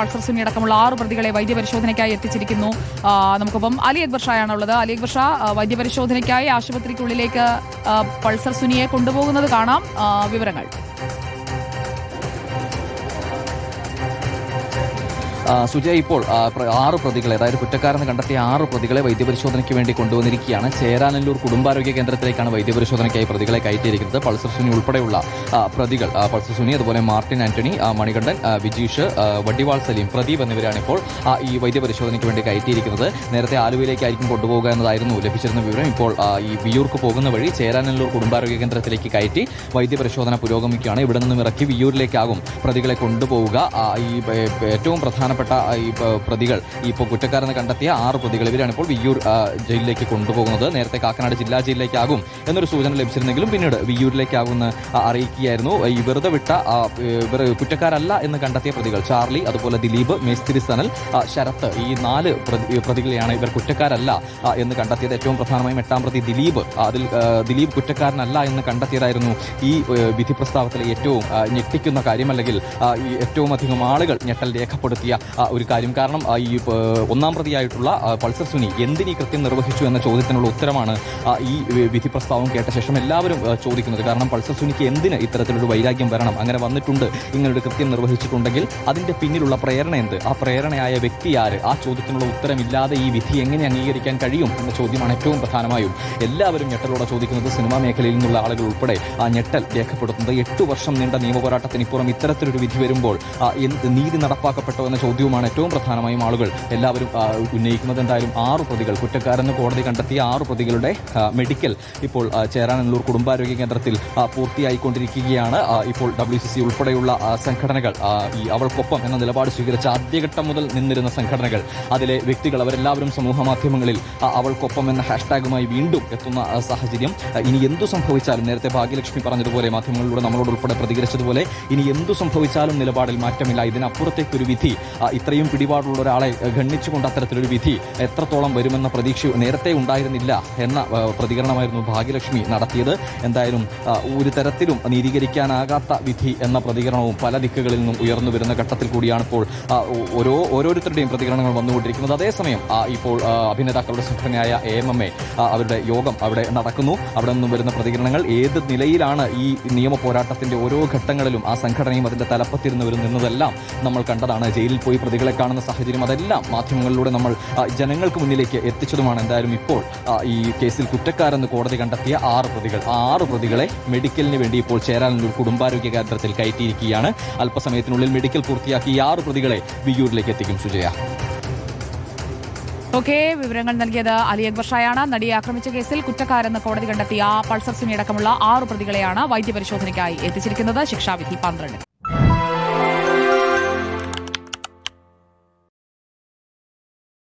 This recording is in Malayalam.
പൾസർ സുനി അടക്കമുള്ള ആറ് പ്രതികളെ വൈദ്യപരിശോധനയ്ക്കായി എത്തിച്ചിരിക്കുന്നു. നമുക്കിപ്പം അലി അക്ബർ ഷായാണ് ഉള്ളത് അലി അക്ബർ ഷാ വൈദ്യപരിശോധനയ്ക്കായി ആശുപത്രിക്കുള്ളിലേക്ക് പൾസർ സുനിയെ കൊണ്ടുപോകുന്നത് കാണാം. വിവരങ്ങൾ. സുജയ ഇപ്പോൾ ആറ് പ്രതികളെ അതായത് കുറ്റക്കാരെന്ന് കണ്ടെത്തിയ ആറ് പ്രതികളെ വൈദ്യപരിശോധനയ്ക്ക് വേണ്ടി കൊണ്ടുവന്നിരിക്കുകയാണ്. ചേരാനല്ലൂർ കുടുംബാരോഗ്യ കേന്ദ്രത്തിലേക്കാണ് വൈദ്യപരിശോധനയ്ക്കായി പ്രതികളെ കയറ്റിയിരിക്കുന്നത്. പൾസർ സുനി ഉൾപ്പെടെയുള്ള പ്രതികൾ പൾസർ സുനി അതുപോലെ മാർട്ടിൻ ആന്റണി മണികണ്ഠൻ വിജീഷ് വടിവാൾ സലീം പ്രദീപ് എന്നിവരാണ് ഇപ്പോൾ ഈ വൈദ്യപരിശോധനയ്ക്ക് വേണ്ടി കയറ്റിയിരിക്കുന്നത്. നേരത്തെ ആലുവയിലേക്കായിരിക്കും കൊണ്ടുപോകുക എന്നതായിരുന്നു ലഭിച്ചിരുന്ന വിവരം. ഇപ്പോൾ ഈ വിയൂർക്ക് പോകുന്ന വഴി ചേരാനല്ലൂർ കുടുംബാരോഗ്യ കേന്ദ്രത്തിലേക്ക് കയറ്റി വൈദ്യപരിശോധന പുരോഗമിക്കുകയാണ്. ഇവിടെ നിന്നും ഇറക്കി വിയൂരിലേക്കാകും പ്രതികളെ കൊണ്ടുപോവുക. ഈ ഏറ്റവും പ്രധാനപ്പെട്ട ആ, ഈ പ്രതികൾ ഇപ്പോൾ കുറ്റക്കാരെന്ന് കണ്ടെത്തിയ ആറ് പ്രതികൾ ഇവരാണ് ഇപ്പോൾ വിയ്യൂർ ജയിലിലേക്ക് കൊണ്ടുപോകുന്നത്. നേരത്തെ കാക്കനാട് ജില്ലാ ജയിലിലേക്കാകും എന്നൊരു സൂചന ലഭിച്ചിരുന്നെങ്കിലും പിന്നീട് വിയ്യൂരിലേക്കാകുമെന്ന് അറിയിക്കുകയായിരുന്നു. ഈ വെറുതെ വിട്ട ഇവർ കുറ്റക്കാരല്ല എന്ന് കണ്ടെത്തിയ പ്രതികൾ ചാർലി അതുപോലെ ദിലീപ് മേസ്തിരി സനൽ ശരത്ത് ഈ നാല് പ്രതി- പ്രതികളെയാണ് ഇവർ കുറ്റക്കാരല്ല എന്ന് കണ്ടെത്തിയത്. ഏറ്റവും പ്രധാനമായും എട്ടാം പ്രതി ദിലീപ് അതിൽ ദിലീപ് കുറ്റക്കാരനല്ല എന്ന് കണ്ടെത്തിയതായിരുന്നു ഈ വിധി പ്രസ്താവത്തിലെ ഏറ്റവും ഞെട്ടിക്കുന്ന കാര്യം. അല്ലെങ്കിൽ ഏറ്റവും അധികം ആളുകൾ ഞെട്ടൽ രേഖപ്പെടുത്തിയ ഒരു കാര്യം. കാരണം ഈ ഒന്നാം പ്രതിയായിട്ടുള്ള പൾസർ സുനി എന്തിനീ കൃത്യം നിർവഹിച്ചു എന്ന ചോദ്യത്തിനുള്ള ഉത്തരമാണ് ഈ വിധി പ്രസ്താവം കേട്ട ശേഷം എല്ലാവരും ചോദിക്കുന്നത്. കാരണം പൾസർ സുനിക്ക് എന്തിന് ഇത്തരത്തിലൊരു വൈരാഗ്യം വരണം? അങ്ങനെ വന്നിട്ടുണ്ട്. ഇങ്ങനൊരു കൃത്യം നിർവഹിച്ചിട്ടുണ്ടെങ്കിൽ അതിന്റെ പിന്നിലുള്ള പ്രേരണ എന്ത്? ആ പ്രേരണയായ വ്യക്തി ആര്? ആ ചോദ്യത്തിനുള്ള ഉത്തരമില്ലാതെ ഈ വിധി എങ്ങനെ അംഗീകരിക്കാൻ കഴിയും എന്ന ചോദ്യമാണ് ഏറ്റവും പ്രധാനമായും. എല്ലാവരും ഞെട്ടലോടെ ചോദിക്കുന്നത് സിനിമാ മേഖലയിൽ നിന്നുള്ള ആളുകൾ ഉൾപ്പെടെ ആ ഞെട്ടൽ രേഖപ്പെടുത്തുന്നത് എട്ടു വർഷം നീണ്ട നിയമപോരാട്ടത്തിന് ഇപ്പുറം ഇത്തരത്തിലൊരു വിധി വരുമ്പോൾ നീതി നടപ്പാക്കപ്പെട്ടോ എന്ന ചോദ്യവുമാണ് ഏറ്റവും പ്രധാനമായും ആളുകൾ എല്ലാവരും ഉന്നയിക്കുന്നത്. എന്തായാലും ആറ് പ്രതികൾ കുറ്റക്കാരെന്ന് കോടതി കണ്ടെത്തിയ ആറ് പ്രതികളുടെ മെഡിക്കൽ ഇപ്പോൾ ചേരാനല്ലൂർ കുടുംബാരോഗ്യ കേന്ദ്രത്തിൽ പൂർത്തിയായിക്കൊണ്ടിരിക്കുകയാണ്. ഇപ്പോൾ ഡബ്ല്യു സി സി ഉൾപ്പെടെയുള്ള സംഘടനകൾ ഈ അവൾക്കൊപ്പം എന്ന നിലപാട് സ്വീകരിച്ച ആദ്യഘട്ടം മുതൽ നിന്നിരുന്ന സംഘടനകൾ അതിലെ വ്യക്തികൾ അവരെല്ലാവരും സമൂഹ മാധ്യമങ്ങളിൽ അവൾക്കൊപ്പം എന്ന ഹാഷ്ടാഗുമായി വീണ്ടും എത്തുന്ന സാഹചര്യം ഇനി എന്തു സംഭവിച്ചാലും നേരത്തെ ഭാഗ്യലക്ഷ്മി പറഞ്ഞതുപോലെ മാധ്യമങ്ങളിലൂടെ നമ്മളോട് ഉൾപ്പെടെ പ്രതികരിച്ചതുപോലെ ഇനി എന്തു സംഭവിച്ചാലും നിലപാടിൽ മാറ്റമില്ല. ഇതിനപ്പുറത്തേക്കൊരു വിധി ഇത്രയും പിടിപാടുള്ള ഒരാളെ ഖണ്ഡിച്ചുകൊണ്ട് അത്തരത്തിലൊരു വിധി എത്രത്തോളം വരുമെന്ന പ്രതീക്ഷ നേരത്തെ ഉണ്ടായിരുന്നില്ല എന്ന പ്രതികരണമായിരുന്നു ഭാഗ്യലക്ഷ്മി നടത്തിയത്. എന്തായാലും ഒരു തരത്തിലും നീതീകരിക്കാനാകാത്ത വിധി എന്ന പ്രതികരണവും പല ദിക്കുകളിൽ നിന്നും ഉയർന്നു വരുന്ന ഘട്ടത്തിൽ കൂടിയാണ് ഇപ്പോൾ ഓരോ ഓരോരുത്തരുടെയും പ്രതികരണങ്ങൾ വന്നുകൊണ്ടിരിക്കുന്നത്. അതേസമയം ഇപ്പോൾ അഭിനേതാക്കളുടെ സംഘടനയായ എ എം എം എ അവരുടെ യോഗം അവിടെ നടക്കുന്നു. അവിടെ നിന്നും വരുന്ന പ്രതികരണങ്ങൾ ഏത് നിലയിലാണ് ഈ നിയമ പോരാട്ടത്തിന്റെ ഓരോ ഘട്ടങ്ങളിലും ആ സംഘടനയും അതിന്റെ തലപ്പത്തിരുന്നവരും നിന്നതെല്ലാം നമ്മൾ കണ്ടതാണ്. ജയിലിൽ പ്രതികളെ കാണുന്ന സാഹചര്യം അതെല്ലാം മാധ്യമങ്ങളിലൂടെ നമ്മൾ ജനങ്ങൾക്ക് മുന്നിലേക്ക് എത്തിച്ചതുമാണ്. എന്തായാലും ഇപ്പോൾ ഈ കേസിൽ കുറ്റക്കാരെന്ന് കോടതി കണ്ടെത്തിയ ആറ് പ്രതികൾ. ആറ് പ്രതികളെ മെഡിക്കലിന് വേണ്ടി ഇപ്പോൾ ചേരാനല്ലൂർ കുടുംബാരോഗ്യ കേന്ദ്രത്തിൽ കയറ്റിയിരിക്കുകയാണ്. അല്പസമയത്തിനുള്ളിൽ മെഡിക്കൽ പൂർത്തിയാക്കി ഈ ആറ് പ്രതികളെ വിയൂരിലേക്ക് എത്തിക്കും. സുജയ. ഓക്കെ വിവരങ്ങൾ നൽകിയത് അലി അക്ബർ ഷായാണ്. നടിയെ ആക്രമിച്ച കേസിൽ കുറ്റക്കാരെന്ന് കോടതി കണ്ടെത്തിയ പൾസർ സുനി അടക്കമുള്ള ആറ് പ്രതികളെയാണ് വൈദ്യപരിശോധനയ്ക്കായി എത്തിച്ചിരിക്കുന്നത്. ശിക്ഷാവിധി പന്ത്രണ്ട്.